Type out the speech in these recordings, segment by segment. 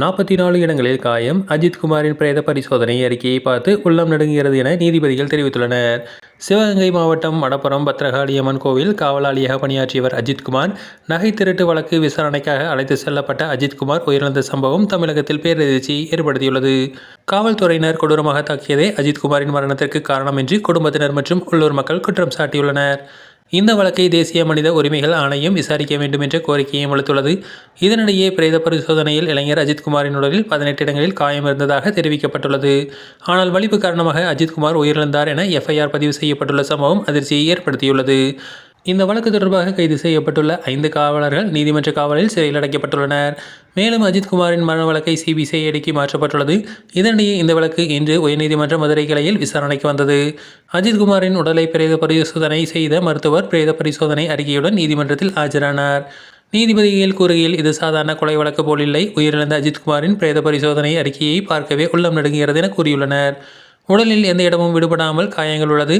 நாற்பத்தி நாலு இடங்களில் காயம். அஜித்குமாரின் பிரேத பரிசோதனை அறிக்கையை பார்த்து உள்ளம் நடுங்குகிறது என நீதிபதிகள் தெரிவித்துள்ளனர். சிவகங்கை மாவட்டம் மடப்புறம் பத்ரகாளியம்மன் கோவில் காவலாளியாக பணியாற்றியவர் அஜித்குமார் நகை திருட்டு வழக்கு விசாரணைக்காக அழைத்து செல்லப்பட்ட அஜித்குமார் உயிரிழந்த சம்பவம் தமிழகத்தில் பேரதிர்ச்சியை ஏற்படுத்தியுள்ளது. காவல்துறையினர் கொடூரமாக தாக்கியதே அஜித்குமாரின் மரணத்திற்கு காரணம் என்று குடும்பத்தினர் மற்றும் உள்ளூர் மக்கள் குற்றம் சாட்டியுள்ளனர். இந்த வழக்கை தேசிய மனித உரிமைகள் ஆணையம் விசாரிக்க வேண்டும் என்ற கோரிக்கையும் அளித்துள்ளது இதனிடையே பிரேத பரிசோதனையில் இளைஞர் அஜித்குமாரின் உடலில் பதினெட்டு இடங்களில் காயம் இருந்ததாக தெரிவிக்கப்பட்டுள்ளது. ஆனால் வலிப்பு காரணமாக அஜித்குமார் உயிரிழந்தார் என எஃப்ஐஆர் பதிவு செய்யப்பட்டுள்ள சம்பவம் அதிர்ச்சியை ஏற்படுத்தியுள்ளது. இந்த வழக்கு தொடர்பாக கைது செய்யப்பட்டுள்ள ஐந்து காவலர்கள் நீதிமன்ற காவலில் சிறையில் அடைக்கப்பட்டுள்ளனர். மேலும் அஜித்குமாரின் மரண வழக்கை சிபிசிஐடிக்கு மாற்றப்பட்டுள்ளது. இதனிடையே இந்த வழக்கு இன்று உயர்நீதிமன்ற மதுரை கிளையில் விசாரணைக்கு வந்தது. அஜித்குமாரின் உடலை பிரேத பரிசோதனை செய்த மருத்துவர் பிரேத பரிசோதனை அறிக்கையுடன் நீதிமன்றத்தில் ஆஜரானார். நீதிபதிகள் கூறுகையில் இது சாதாரண கொலை வழக்கு போலில்லை உயிரிழந்த அஜித்குமாரின் பிரேத பரிசோதனை அறிக்கையை பார்க்கவே உள்ளம் நடுங்குகிறது என கூறியுள்ளனர். உடலில் எந்த இடமும் விடுபடாமல் காயங்கள் உள்ளது.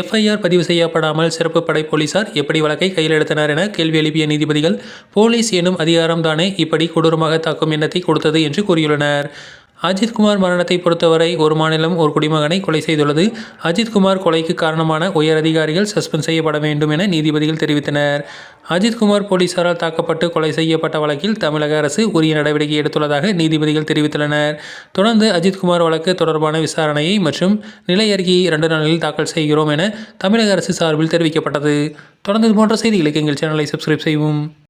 எஃப்ஐஆர் பதிவு செய்யப்படாமல் சிறப்பு படை போலீசார் எப்படி வழக்கை கையில் எடுத்தனர் என கேள்வி எழுப்பிய நீதிபதிகள் போலீஸ் எனும் அதிகாரம் தானே இப்படி கொடூரமாக தாக்கும் எண்ணத்தை கொடுத்தது என்று கூறியுள்ளனர். அஜித்குமார் மரணத்தை பொறுத்தவரை ஒரு மாநிலம் ஒரு குடிமகனை கொலை செய்துள்ளது. அஜித்குமார் கொலைக்கு காரணமான உயர் அதிகாரிகள் சஸ்பெண்ட் செய்யப்பட வேண்டும் என நீதிபதிகள் தெரிவித்தனர். அஜித்குமார் போலீசாரால் தாக்கப்பட்டு கொலை செய்யப்பட்ட வழக்கில் தமிழக அரசு உரிய நடவடிக்கை எடுத்துள்ளதாக நீதிபதிகள் தெரிவித்துள்ளனர். தொடர்ந்து அஜித்குமார் வழக்கு தொடர்பான விசாரணையை மற்றும் நிலை அறிக்கையை இரண்டு நாளில் தாக்கல் செய்கிறோம் என தமிழக அரசு சார்பில் தெரிவிக்கப்பட்டது. தொடர்ந்து போன்ற செய்திகளுக்கு எங்கள் சேனலை சப்ஸ்கிரைப் செய்வோம்